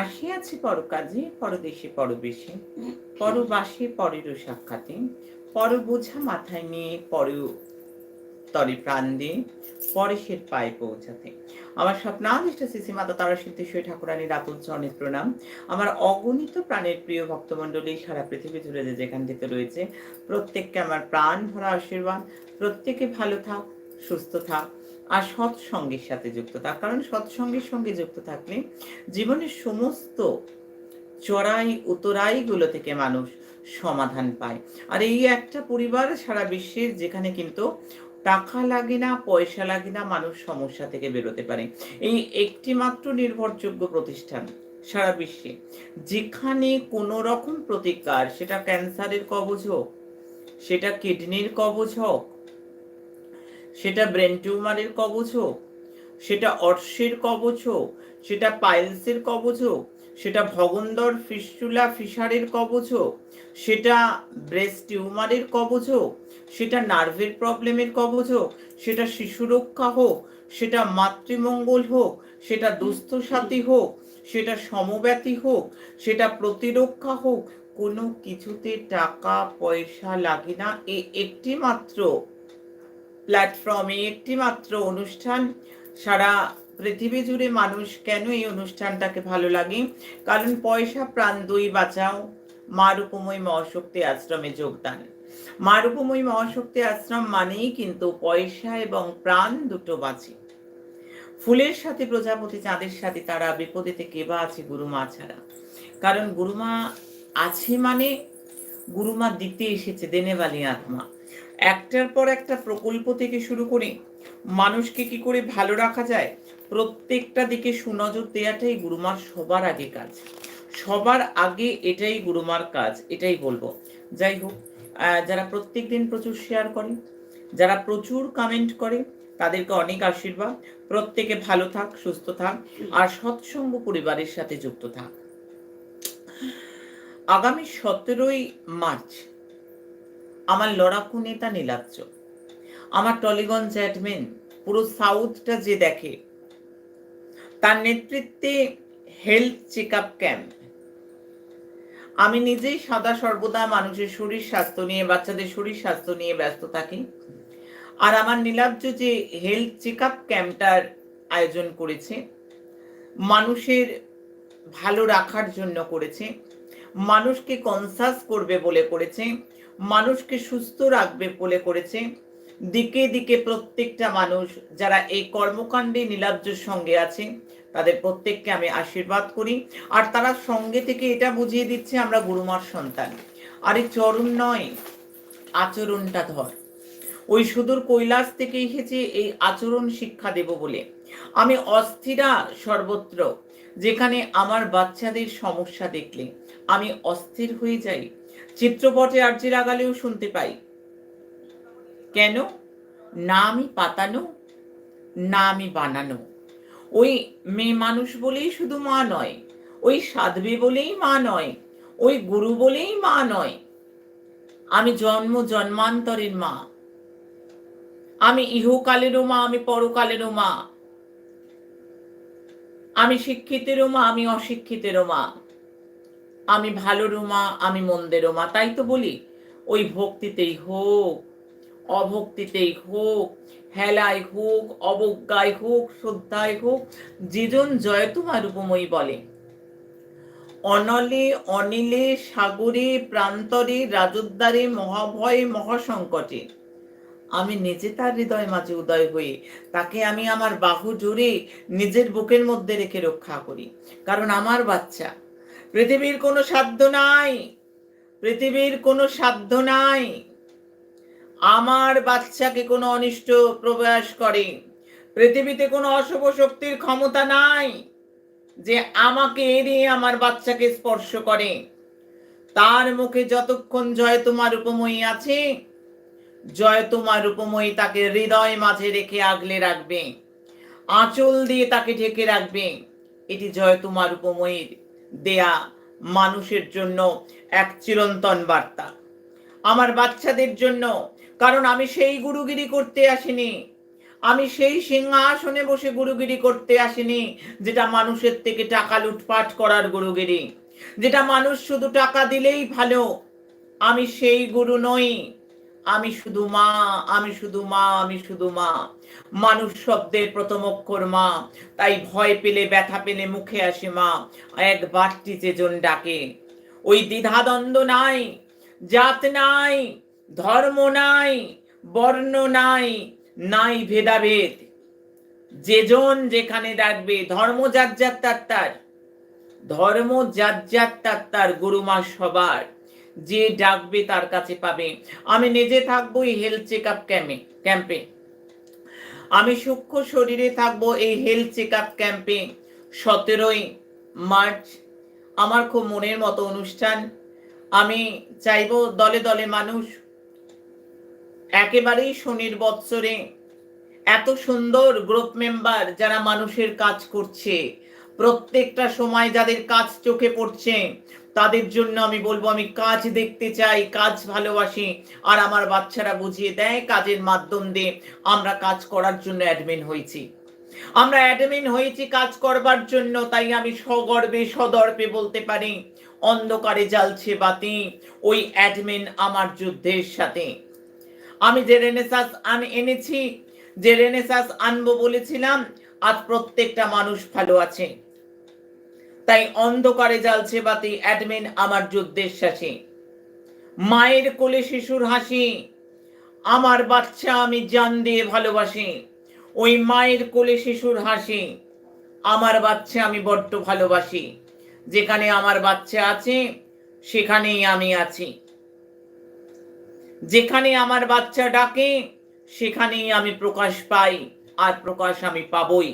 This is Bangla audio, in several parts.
আসিয়াছি পরকাজে, পরদেশে পরবেশে, পরবাসে পরেরও সাক্ষাতে পর বোঝা মাথায় নিয়ে পর তরে প্রাণ দিয়ে পরেশের পায়ে পৌঁছাতে। আমার স্বপ্ন স্বপ্নাদিষ্ট শ্রী মাতা তারা সিদ্ধেশ্বরী ঠাকুরানীর আতুল চরণের প্রণাম। আমার অগণিত প্রাণের প্রিয় ভক্তমণ্ডলী সারা পৃথিবী জুড়ে যে যেখানটিতে রয়েছে, প্রত্যেককে আমার প্রাণ ভরা আশীর্বাদ। প্রত্যেকে ভালো থাক, সুস্থ থাক। আর সৎসঙ্গের সাথে যুক্ত থাক কারণ সৎসঙ্গের সঙ্গে যুক্ত থাকলে জীবনের সমস্ত চড়াই উতরাইগুলো থেকে মানুষ সমাধান পায়। আর এই একটা পরিবার সারা বিশ্বের যেখানে কিন্তু টাকা লাগে না, পয়সা লাগে না, মানুষ সমস্যা থেকে বেরোতে পারে। এই একটি মাত্র নির্ভরযোগ্য প্রতিষ্ঠান সারা বিশ্বে, যেখানে কোনো রকম প্রতিকার, সেটা ক্যান্সারের কবজ হোক, সেটা কিডনির কবজ হোক সেটা ব্রেন টিউমারের কবচ হোক সেটা অর্শের কবচ হোক সেটা পাইলসের কবচ হোক সেটা ভগন্দর ফিস্টুলা ফিশারের কবচ হোক সেটা ব্রেস্ট টিউমারের কবচ হোক সেটা নার্ভের প্রবলেমের কবচ হোক সেটা শিশু রক্ষা হোক সেটা মাতৃমঙ্গল হোক সেটা দুস্থ সাথী হোক সেটা সমব্যাতি হোক সেটা প্রতিরক্ষা হোক কোনো কিছুতে টাকা পয়সা লাগে না এ একটি মাত্র প্ল্যাটফর্মে একটি মাত্র অনুষ্ঠান। সারা পৃথিবী জুড়ে মানুষ কেন এই অনুষ্ঠানটাকে ভালো লাগে? কারণ পয়সা, প্রাণ দুই বাঁচাও। মা রূপময়ী মহাশক্তি আশ্রমে যোগদান। মা রূপময়ী মহাশক্তি আশ্রম মানেই কিন্তু পয়সা এবং প্রাণ দুটো বাঁচে। ফুলের সাথে প্রজাপতি, চাঁদের সাথে তারা, বিপদে থেকে বা আছে গুরুমা ছাড়া। কারণ গুরুমা আছে মানে গুরুমা দিতে এসেছে দেনেবালি আত্মা। একটার পর একটা প্রকল্প থেকে শুরু করে মানুষকে কি করে ভালো রাখা যায়, প্রত্যেকটা দিকে সুনজর দেওয়াটাই গুরুমার সবার আগে কাজ। সবার আগে এটাই গুরুমার কাজ, এটাই বলব। যাই হোক যারা প্রত্যেক দিন প্রচুর শেয়ার করে, যারা প্রচুর কমেন্ট করে, তাদেরকে অনেক আশীর্বাদ। প্রত্যেকে ভালো থাক, সুস্থ থাক, আর সৎসঙ্গ পরিবারের সাথে যুক্ত থাক। আগামী সতেরোই মার্চ আমার লড়াকু নেতা নীলাব্জ। আমার টলিগঞ্জ অ্যাডমিন পুরো সাউথটা যে দেখে। তার নেতৃত্বে হেলথ চেক আপ ক্যাম্প আমি নিজেই সদা সর্বদা মানুষের শরীর স্বাস্থ্য নিয়ে, বাচ্চাদের শরীর স্বাস্থ্য নিয়ে ব্যস্ত থাকি। আর আমার নীলাব্জ যে হেলথ চেক আপ ক্যাম্পটার আয়োজন করেছে, মানুষের ভালো রাখার জন্য করেছে, মানুষকে কনসাস করবে বলে করেছে মানুষকে সুস্থ রাখবে বলে করেছে। দিকে দিকে প্রত্যেকটা মানুষ যারা এই কর্মকাণ্ডে নীলাব্জের সঙ্গে আছে, তাদের প্রত্যেককে আমি আশীর্বাদ করি। আর তারা সঙ্গে থেকে এটা বুঝিয়ে দিচ্ছে আমরা গুরুমার সন্তান। আর এই চরণ নয়, আচরণটা ধর। ওই সুদূর কৈলাস থেকে এসেছে এই আচরণ শিক্ষা দেব বলে। আমি অস্থিরা সর্বত্র, যেখানে আমার বাচ্চাদের সমস্যা দেখলে আমি অস্থির হয়ে যাই। চিত্রপটে আর্জি লাগালেও শুনতে পাই। কেন? না আমি পাতানো না আমি বানানো। ওই মেয়ে মানুষ বলেই শুধু মা নয়, ওই সাধবী বলেই মা নয়, ওই গুরু বলেই মা নয়। আমি জন্ম জন্মান্তরের মা। আমি ইহকালেরও মা, আমি পরকালেরও মা। আমি শিক্ষিতেরও মা, আমি অশিক্ষিতেরও মা। আমি ভালো মা আমি মন্দেরও মা তাই তো বলি। ওই ভক্তিতেই হোক, অভক্তিতেই হোক, হেলায় হোক, অবজ্ঞায় হোক, শ্রদ্ধায় হোক যেজন জয়তুমা রূপময়ী বলে। অনলে, অনিলে, সাগরে, প্রান্তরে রাজোদ্দারে মহাভয়ে, মহাসংকটে। আমি নিজে তার হৃদয় মাঝে উদয় হয়ে, তাকে আমি আমার বাহু জুড়ে নিজের বুকের মধ্যে রেখে রক্ষা করি। কারণ আমার বাচ্চা পৃথিবীর কোনো সাধ্য নাই। পৃথিবীর কোনো সাধ্য নাই। আমার বাচ্চাকে কোনো অনিষ্ট প্রবাস করে। পৃথিবীতে কোনো অশুভ শক্তির ক্ষমতা নাই যে আমাকে এড়িয়ে আমার বাচ্চাকে স্পর্শ করে। তার মুখে যতক্ষণ জয় তোমার উপময়ী আছে, জয় তোমার উপময়ী তাকে হৃদয় মাঝে রেখে আগলে রাখবে। আঁচল দিয়ে তাকে ঢেকে রাখবে। এটি জয় তোমার উপময়ীর দেয়া মানুষের জন্য এক চিরন্তন বার্তা। আমার বাচ্চাদের জন্য, কারণ আমি সেই গুরুগিরি করতে আসিনি। আমি সেই সিংহাসনে বসে গুরুগিরি করতে আসিনি, যেটা মানুষের থেকে টাকা লুটপাট করার গুরুগিরি। যেটা মানুষ শুধু টাকা দিলেই ভালো। আমি সেই গুরু নই। আমি শুধু মা, আমি শুধু মা, আমি শুধু মা। মানুষ শব্দের প্রথম অক্ষর মা। তাই ভয় পেলে, ব্যথা পেলে মুখে আসে মা। এক বাটটি যেজন ডাকে, ওই দ্বিধাদ্বন্দ্ব নাই, জাত নাই, ধর্ম নাই, বর্ণ নাই নাই ভেদাভেদ। যেজন যেখানে ডাকবে, ধর্ম যার যার তার তার, ধর্ম যার যার তার তার গুরুমা সবার। যে ডাকবে তার কাছে পাবে। আমি নিজে থাকব এই হেলথ চেক আপ ক্যাম্পে ক্যাম্পে। আমি সূক্ষ্ম শরীরে থাকব এই হেলথ চেক আপ ক্যাম্পে সতেরোই মার্চ, আমার খুব মনের মতো অনুষ্ঠান। আমি চাইব দলে দলে মানুষ একেবারেই শনির বৎসরে এত সুন্দর গ্রুপ মেম্বার যারা মানুষের কাজ করছে। প্রত্যেকটা সময় যাদের কাজ চোখে পড়ছে তাদের জন্য আমি বলব, আমি কাজ দেখতে চাই, কাজ ভালোবাসি। আর আমার বাচ্চারা বুঝিয়ে দেয়, কাজের মাধ্যম দিয়ে আমরা কাজ করার জন্য অ্যাডমিন হয়েছি। আমরা অ্যাডমিন হয়েছি কাজ করবার জন্য, তাই আমি সগর্বে, সদর্পে বলতে পারি, অন্ধকারে জ্বালছে বাতি, ওই অ্যাডমিন আমার যুদ্ধের সাথে। আমি যে রেনেসাস আন এনেছি, যে রেনেসাস আনব বলেছিলাম, আজ প্রত্যেকটা মানুষ ভালো আছে। তাই অন্ধকারে জ্বালছে বাতি অ্যাডমিন আমার যুদ্ধের শাসী মায়ের কোলে শিশুর হাসি, আমার বাচ্চা আমি জান দিয়ে ভালোবাসি। ওই মায়ের কোলে শিশুর হাসি, আমার বাচ্চা আমি বড্ড ভালোবাসি। যেখানে আমার বাচ্চা আছে, সেখানেই আমি আছি। যেখানে আমার বাচ্চা ডাকে, সেখানেই আমি প্রকাশ পাই, আর প্রকাশ আমি পাবই।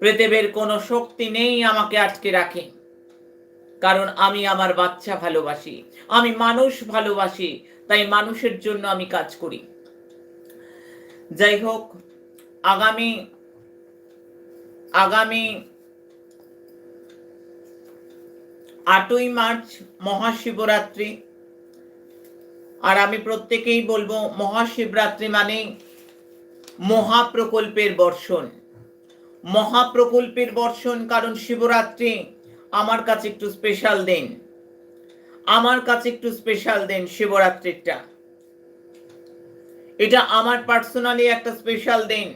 পৃথিবীর কোনো শক্তি নেই আমাকে আটকে রাখে। কারণ আমি আমার বাচ্চা ভালোবাসি, আমি মানুষ ভালোবাসি, তাই মানুষের জন্য আমি কাজ করি। যাই হোক আগামী আগামী আটই মার্চ মহাশিবরাত্রি। আর আমি প্রত্যেকেই বলব মহাশিবরাত্রি মানে মহাপ্রকল্পের বর্ষণ। মহাপ্রকল্পের বর্ষণ কারণ শিবরাত্রি। আমার কাছে একটু স্পেশাল দিন। আমার কাছে একটু স্পেশাল দিন শিবরাত্রিটা। এটা আমার পার্সোনালি একটা স্পেশাল দিন।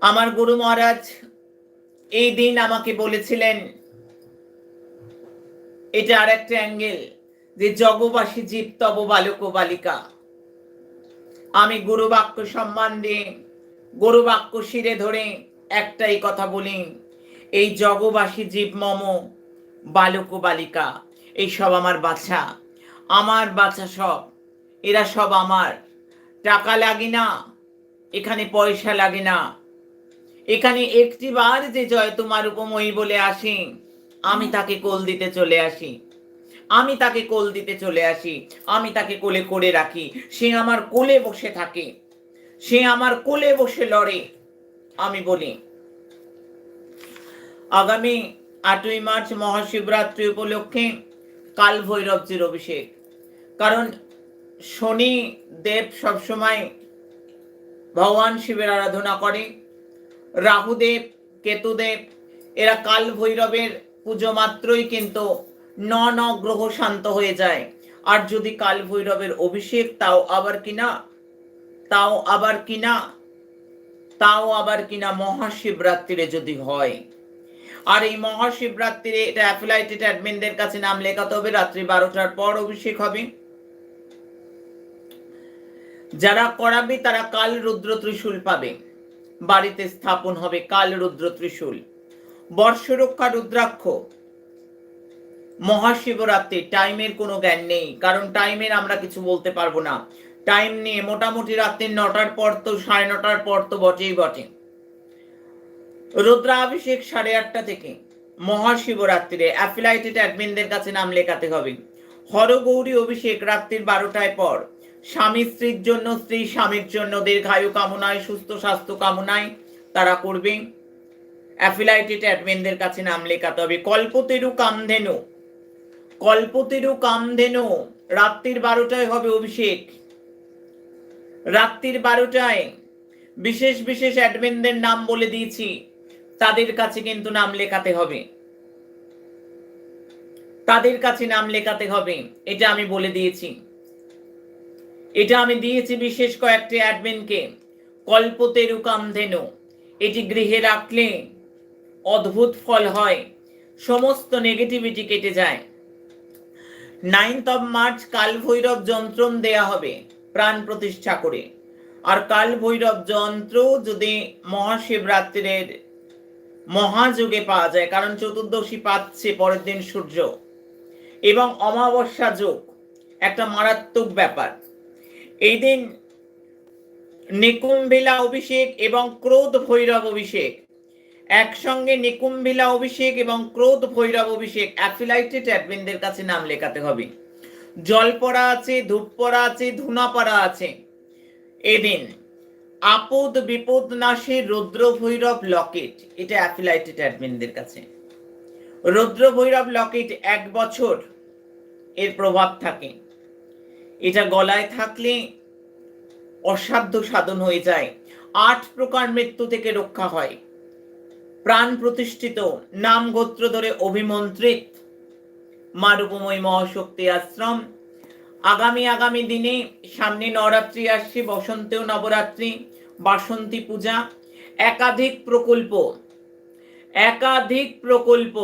আমার গুরু মহারাজ এই দিন আমাকে বলেছিলেন, এটা আর একটা অ্যাঙ্গেল যে জগবাসী জীব তব বালক বালিকা। আমি গুরু বাক্য সম্মান দিয়ে গুরু বাক্য শিরে ধরে একটাই কথা বলি, এই জগবাসী জীব মম, বালক বালিকা, এই সব আমার বাচ্চা আমার বাচ্চা সব, এরা সব আমার। টাকা লাগে না, এখানে পয়সা লাগে না। এখানে একটি বার যে জয় তোমার উপময়ী বলে আসি, আমি তাকে কোল দিতে চলে আসি, আমি তাকে কোল দিতে চলে আসি, আমি তাকে কোলে করে রাখি, সে আমার কোলে বসে থাকে। সে আমার কোলে বসে লড়ে, আমি বলি। আগামী আটই মার্চ মহাশিবরাত্রি উপলক্ষে কাল ভৈরবজির অভিষেক। কারণ শনি দেব সবসময় ভগবান শিবের আরাধনা করে রাহুদেব কেতুদেব এরা কাল ভৈরবের পুজো মাত্রই কিন্তু ন ন গ্রহ শান্ত হয়ে যায়। আর যদি কাল ভৈরবের অভিষেক, তাও আবার কিনা তাও আবার কিনা? তাও আবার কিনা মহাশিবরাত্রিরে যদি হয়? আর এই মহাশিবরাত্রিরে এটা অ্যাফিলাইটেড অ্যাডমিনদের কাছে নাম লেখাতে হবে। রাত্রি বারোটার পর অভিষেক হবে। যারা করাবে তারা কাল রুদ্র ত্রিশূল পাবে। বাড়িতে স্থাপন হবে কাল রুদ্র ত্রিশূল। বর্ষরক্ষা রুদ্রাক্ষ। মহাশিবরাত্রি টাইমের কোনো জ্ঞান নেই। কারণ টাইমের আমরা কিছু বলতে পারব না। টাইম নিয়ে মোটামুটি রাত্রি নটার পর তো, সাড়ে নটার পর তো বটেই বটে। রুদ্রাভিষেক সাড়ে আটটা থেকে। মহাশিবরাত্রিরে অ্যাফিলাইটেড অ্যাডমিনদের কাছে নাম লেখাতে হবে। হরগৌরী অভিষেক রাত্রির বারোটায় পর। স্বামী স্ত্রীর জন্য, স্ত্রী স্বামীর জন্য দীর্ঘায়ু কামনায়, সুস্থ স্বাস্থ্য কামনায় তারা করবে। অ্যাফিলাইটেড অ্যাডমিনদের কাছে নাম লেখাতে হবে। কল্পতেরু কামধেনু। কল্পতেরু কামধেনু। রাত্রির বারোটায় হবে অভিষেক। রাত্রির বারোটায় বিশেষ বিশেষ অ্যাডমিনদের নাম বলে দিয়েছি। তাদের কাছে কিন্তু নাম লেখাতে হবে। তাদের কাছে নাম লেখাতে হবে। এটা আমি বলে দিয়েছি। এটা আমি দিয়েছি বিশেষ কয়েকটি অ্যাডমিনকে। কল্পতে রুকামধেনু এটি গৃহে রাখলে অদ্ভুত ফল হয়। সমস্ত নেগেটিভিটি কেটে যায়। নাইনথ অফ মার্চ কাল ভৈরব যন্ত্রম দেয়া হবে। প্রাণ প্রতিষ্ঠা করে। আর কাল ভৈরব যন্ত্র যদি মহাশিবরাত্রির মহাযুগে পাওয়া যায়, কারণ চতুর্দশী পাচ্ছে পরের দিন সূর্য। এবং অমাবস্যা যোগ একটা মারাত্মক ব্যাপার। এই দিন নিকুম্ভিলা অভিষেক এবং ক্রোধ ভৈরব অভিষেক, একসঙ্গে নিকুম্ভিলা অভিষেক এবং ক্রোধ ভৈরব অভিষেক, অ্যাফিলাইটেড অ্যাডমিনদের কাছে নাম লেখাতে হবে। জল পড়া আছে, ধূপ পড়া আছে, ধুনা পড়া আছে। এদিন আপদ বিপদ নাশে রুদ্র ভৈরব লকেট, এটা অ্যাফিলাইটেড অ্যাডমিনদের কাছে। রুদ্র ভৈরব লকেট এক বছর এর প্রভাব থাকে। এটা গলায় থাকলে অসাধ্য সাধন হয়ে যায়। আট প্রকার মৃত্যু থেকে রক্ষা হয়। প্রাণ প্রতিষ্ঠিত, নাম গোত্র ধরে অভিমন্ত্রিত। মা রূপময়ী মহাশক্তি আশ্রম। আগামী আগামী দিনে সামনে নবরাত্রি আসছে, বসন্তেও নবরাত্রি, বাসন্তী পূজা, একাধিক প্রকল্প একাধিক প্রকল্প,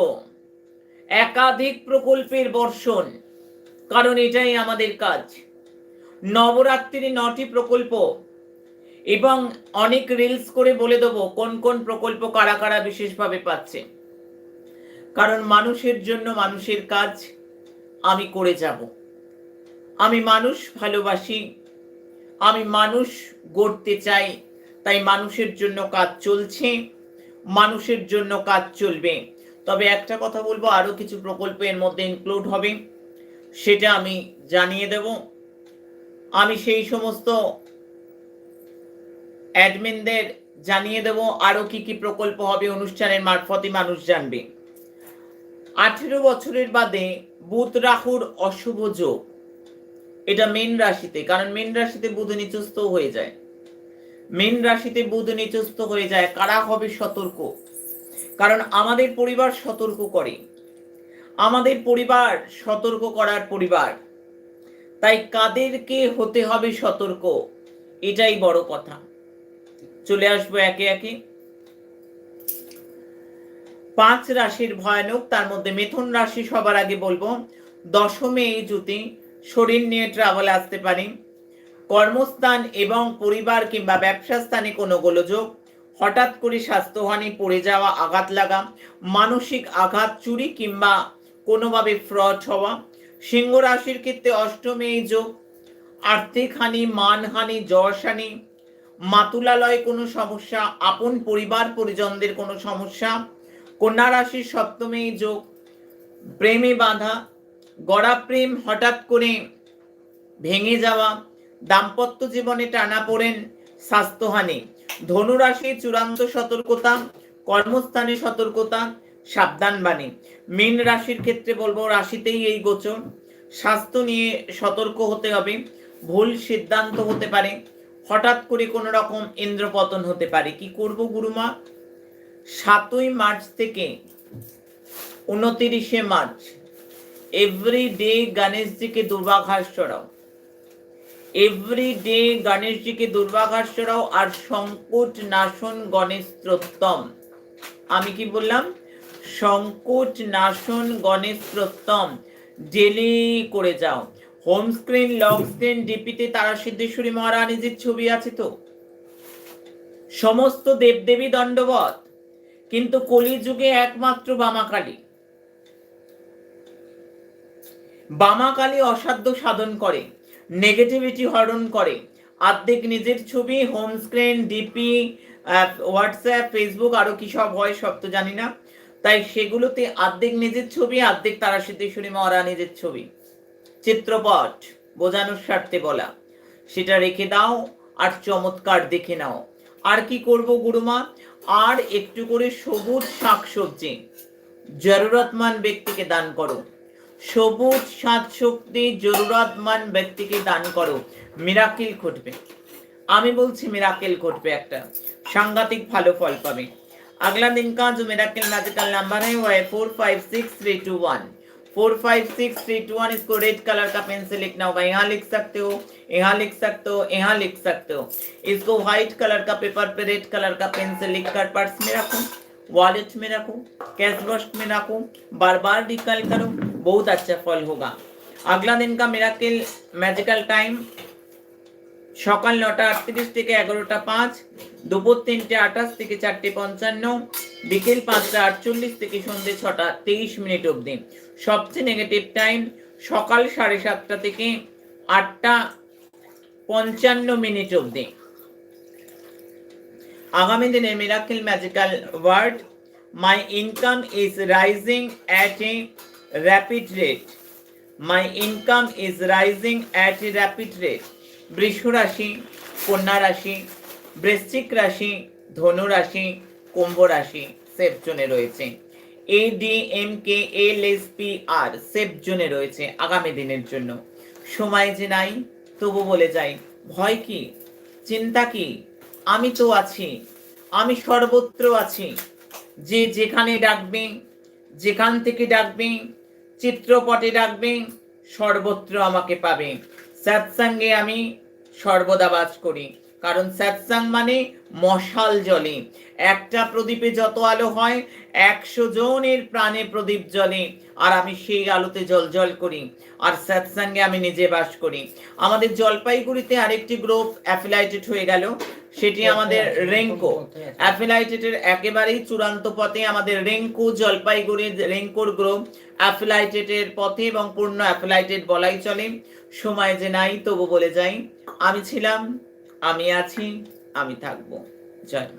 একাধিক প্রকল্পের বর্ষণ, কারণ এটাই আমাদের কাজ। নবরাত্রির নটি প্রকল্প, এবং অনেক রিলস করে বলে দেবো কোন কোন প্রকল্প কারা কারা বিশেষভাবে পাচ্ছে। কারণ মানুষের জন্য মানুষের কাজ আমি করে যাব। আমি মানুষ ভালোবাসি, আমি মানুষ গড়তে চাই, তাই মানুষের জন্য কাজ চলছে, মানুষের জন্য কাজ চলবে। তবে একটা কথা বলব আরও কিছু প্রকল্প এর মধ্যে ইনক্লুড হবে, সেটা আমি জানিয়ে দেব। আমি সেই সমস্ত অ্যাডমিনদের জানিয়ে দেব আরও কি কি প্রকল্প হবে অনুষ্ঠানের মারফতে মানুষ জানবে। আঠেরো বছরের বাদে বুধ রাহুর অশুভ যোগ। এটা মেন রাশিতে, কারণ মেন রাশিতে বুধ নিচস্ত হয়ে যায়। মেন রাশিতে বুধ নিচস্ত হয়ে যায়, কারা হবে সতর্ক? কারণ আমাদের পরিবার সতর্ক করে। আমাদের পরিবার সতর্ক করার পরিবার। তাই কাদেরকে হতে হবে সতর্ক? এটাই বড় কথা। চলে আসব একে একে। পাঁচ রাশির ভয়ানক, তার মধ্যে মিথুন রাশি সবার আগে বলব। দশমে এই জুতি শরীর নিয়ে ট্রাভেল আসতে পারে। কর্মস্থান এবং পরিবার কিংবা ব্যবসা স্থানে কোনো গোলযোগ, হঠাৎ করে স্বাস্থ্যহানি, পড়ে যাওয়া, আঘাত লাগা, মানসিক আঘাত, চুরি কিংবা কোনোভাবে ফ্রড হওয়া, সিংহ রাশির ক্ষেত্রে অষ্টমে এই যোগ, আর্থিক হানি মানহানি যশহানি মাতুলালয় কোনো সমস্যা, আপন পরিবার পরিজনদের কোনো সমস্যা কন্যা রাশির সপ্তমে যোগ, প্রেমে বাধা, গড়া প্রেম হঠাৎ করে ভেঙে যাওয়া, দাম্পত্য জীবনে টানা পড়েন স্বাস্থ্যহানি ধনুরাশি চূড়ান্ত সতর্কতা, কর্মস্থানে সতর্কতা, সাবধান বাণী। মীন রাশির ক্ষেত্রে বলব, রাশিতেই এই গোচর। স্বাস্থ্য নিয়ে সতর্ক হতে হবে, ভুল সিদ্ধান্ত হতে পারে, হঠাৎ করে কোনো রকম ইন্দ্রপতন হতে পারে। কি করব গুরুমা? সাতই মার্চ থেকে উনতিরিশে মার্চ এভরি ডে গণেশজিকে দুর্বাঘাস চড়াও এভরি ডে গণেশজিকে দুর্বাঘাস চড়াও আর সংকট নাশন গণেশ স্তোত্তম আমি কি বললাম? সংকট নাশন গণেশ স্তোত্তম ডেলি করে যাও। হোম স্ক্রিন লং স্ক্রিন ডিপিতে তারা সিদ্ধেশ্বরী মহারানীজির ছবি আছে তো? সমস্ত দেবদেবী দণ্ডবত কিন্তু কলিযুগে একমাত্র বামাকালী। বামাকালী অসাধ্য সাধন করে নেগেটিভিটি হরণ করে। আর্ধেক নিজের ছবি home screen DP WhatsApp Facebook আরও কি সব হয় সব তো জানি না। তাই সেগুলোতে আর্ধেক নিজের ছবি আর্ধেক তারা সিদ্ধেশ্বরী মহারানীদের ছবি। চিত্রপট, বোঝানোর স্বার্থে বলা। সেটা রেখে দাও আর চমৎকার দেখে নাও। আর কি করব গুরুমা? আর একটু করে সবুজ শাকসবজি জরুরতমান ব্যক্তিকে দান করো সবুজ সাত শক্তি জরুরতমান ব্যক্তিকে দান করো মিরাকিল ঘটবে আমি বলছি মিরাকেল ঘটবে একটা সাংঘাতিক ভালো ফল পাবে अगला दिन का जो मिराकल मैजिकल नंबर है वो है four five six three two one four five six three two one इसको रेड कलर का पेन से लिखना होगा। यहाँ लिख सकते हो, यहाँ लिख सकते हो, यहाँ लिख सकते हो। इसको व्हाइट कलर का पेपर पे रेड कलर का पेन से लिख कर पर्स में रखो वॉलेट में रखो कैश बॉक्स में रखो बार बार निकल करो, बहुत अच्छा फल होगा। अगला दिन का मेरा मैजिकल टाइम সকাল নটা আটত্রিশ থেকে এগারোটা পাঁচ, দুপুর তিনটে আঠাশ থেকে চারটে পঞ্চান্ন, বিকেল পাঁচটা আটচল্লিশ থেকে সন্ধ্যে ছটা তেইশ মিনিট অবধি। সবচেয়ে নেগেটিভ টাইম সকাল সাড়ে সাতটা থেকে আটটা পঞ্চান্ন মিনিট অবধি। আগামী দিনে miracle magical word my income is rising at a rapid rate my income is rising at a rapid rate বৃষ রাশি, কন্যা রাশি, বৃশ্চিক রাশি, ধনু রাশি, কুম্ভ রাশি সেফ জোনে রয়েছে। A D M K L S P R safe জোনে রয়েছে আগামী দিনের জন্য। সময় যে নাই, তবু বলে যাই, ভয় কি? চিন্তা কি? আমি তো আছি, আমি সর্বত্র আছি। যে যেখানে ডাকবে, যেখান থেকে ডাকবে, চিত্রপটে ডাকবে, সর্বত্র আমাকে পাবে। সৎসঙ্গে আমি সর্বদা বাস করি। কারণ সৎসঙ্গ মানে মশাল জলে। একটা প্রদীপে যত আলো হয়, একশো জনের প্রাণে প্রদীপ জ্বলে, আর আমি সেই আলোতে জল জল করি। আর সৎসঙ্গে আমি নিজে বাস করি। আমাদের জলপাইগুড়িতে আরেকটি গ্রুপ অ্যাফিলাইটেড হয়ে গেল। সেটি আমাদের রেঙ্কো। অ্যাফিলাইটেডের একেবারেই চূড়ান্ত পথে আমাদের রেঙ্কো জলপাইগুড়ির রেঙ্কোর গ্রুপ অ্যাফিলাইটেডের পথে এবং পূর্ণ অ্যাফিলাইটেড বলাই চলে। সময় যে নাই তবু বলে যাই আমি ছিলাম আমি আছি আমি থাকব জয়।